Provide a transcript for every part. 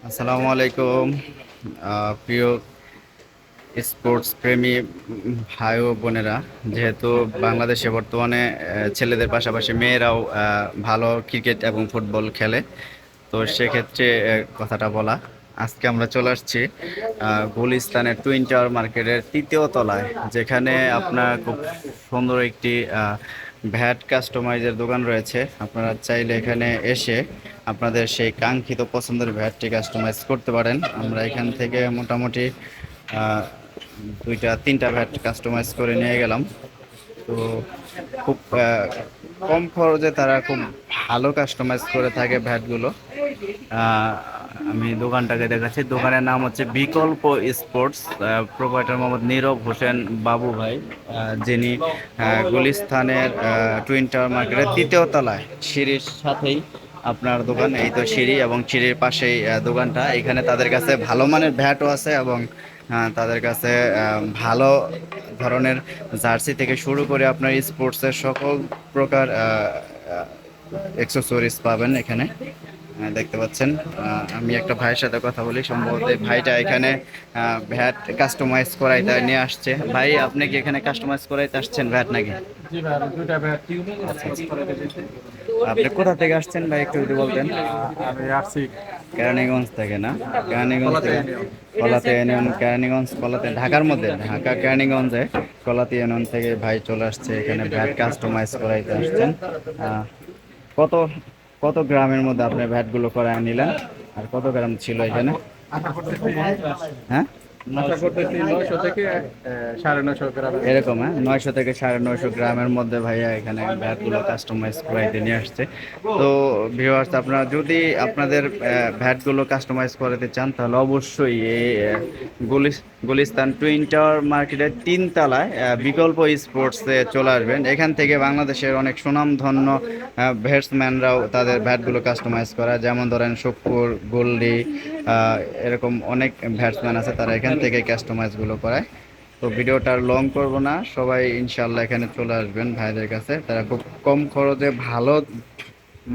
আসসালামু আলাইকুম। প্রিয় স্পোর্টস প্রেমী ভাই ও বোনেরা, যেহেতু বাংলাদেশে বর্তমানে ছেলেদের পাশাপাশি মেয়েরাও ভালো ক্রিকেট এবং ফুটবল খেলে, তো সেক্ষেত্রে কথাটা বলা। আজকে আমরা চলে আসছি গুলিস্তানের টুইন টাওয়ার মার্কেটের তৃতীয় তলায়, যেখানে আপনার খুব সুন্দর একটি ভ্যাট কাস্টমাইজের দোকান রয়েছে। আপনারা চাইলে এখানে এসে আপনাদের সেই কাঙ্ক্ষিত পছন্দের ভ্যাটটি কাস্টমাইজ করতে পারেন। আমরা এখান থেকে মোটামুটি দুইটা, তিনটা ভ্যাট কাস্টমাইজ করে নিয়ে গেলাম। তো খুব কম খরচে তারা খুব ভালো কাস্টমাইজ করে থাকে ভ্যাটগুলো। আমি দোকানটাকে দেখাচ্ছি। দোকানের নাম হচ্ছে বিকল্প স্পোর্টস প্রোপাইটার মোহাম্মদ নীরব হোসেন বাবু ভাই যিনি গুলিস্তানের টুইন টাওয়ার মার্কেটের তৃতীয় তলায়। সিঁড়ির সাথেই আপনার দোকান, এই তো সিঁড়ি এবং সিঁড়ির পাশেই দোকানটা। এখানে তাদের কাছে ভালো মানের ভ্যাটও আছে এবং তাদের কাছে ভালো ধরনের জার্সি থেকে শুরু করে আপনার স্পোর্টসের সকল প্রকার এক্সেসরিজ পাবেন এখানে। দেখতে পাচ্ছেন। আমি একটা ভাইয়ের সাথে কথা বলি, সম্ভবত ভাইটা এখানে ভ্যাট কাস্টমাইজ করাইতে নিয়ে আসছে। ভাই, আপনি কি এখানে কাস্টমাইজ করাইতে আসছেন ভ্যাট নাকি? করে দিয়েছি আপনি কোথা থেকে আসছেন ভাই, একটু যদি বলতেন? কেরানীগঞ্জ থেকে না? কেরানীগঞ্জ থেকে? কলাতে ইউনিয়ন, কেরানীগঞ্জ, কলাতে, ঢাকার মধ্যে? ঢাকা, কেরানীগঞ্জে। কলাতে ইউনিয়ন থেকে ভাই চলে আসছে, এখানে ভ্যাট কাস্টমাইজ করাইতে আসছেন। কত কত গ্রামের মধ্যে আপনি ভ্যাটগুলো করায় নিলেন? আর কত গ্রাম ছিল এখানে? হ্যাঁ? এরকম হ্যাঁ? নয়শো থেকে সাড়ে নয়শো গ্রামের মধ্যে ভাইয়া এখানে ভ্যাটগুলো কাস্টমাইজ করাইতে নিয়ে আসছে। তো ভিউয়ার্স আপনারা যদি আপনাদের ভ্যাটগুলো কাস্টমাইজ করাতে চান তাহলে অবশ্যই এই গুলিস গুলিস্তান টুইন টাওয়ার মার্কেটের তিন তলায় বিকল্প স্পোর্টসে চলে আসবেন। এখান থেকে বাংলাদেশের অনেক সুনামধন্য ব্যাটসম্যানরাও তাদের ভ্যাটগুলো কাস্টমাইজ করা যেমন ধরেন শুকুর গোল্ডি এরকম অনেক ব্যাটসম্যান আছে, তারা এখান থেকে কাস্টমাইজগুলো করায়। তো ভিডিওটা আর লং করব না। সবাই ইনশাল্লাহ এখানে চলে আসবেন ভাইদের কাছে। তারা খুব কম খরচে ভালো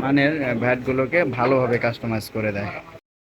মানের ভ্যাটগুলোকে ভালোভাবে কাস্টমাইজ করে দেয়।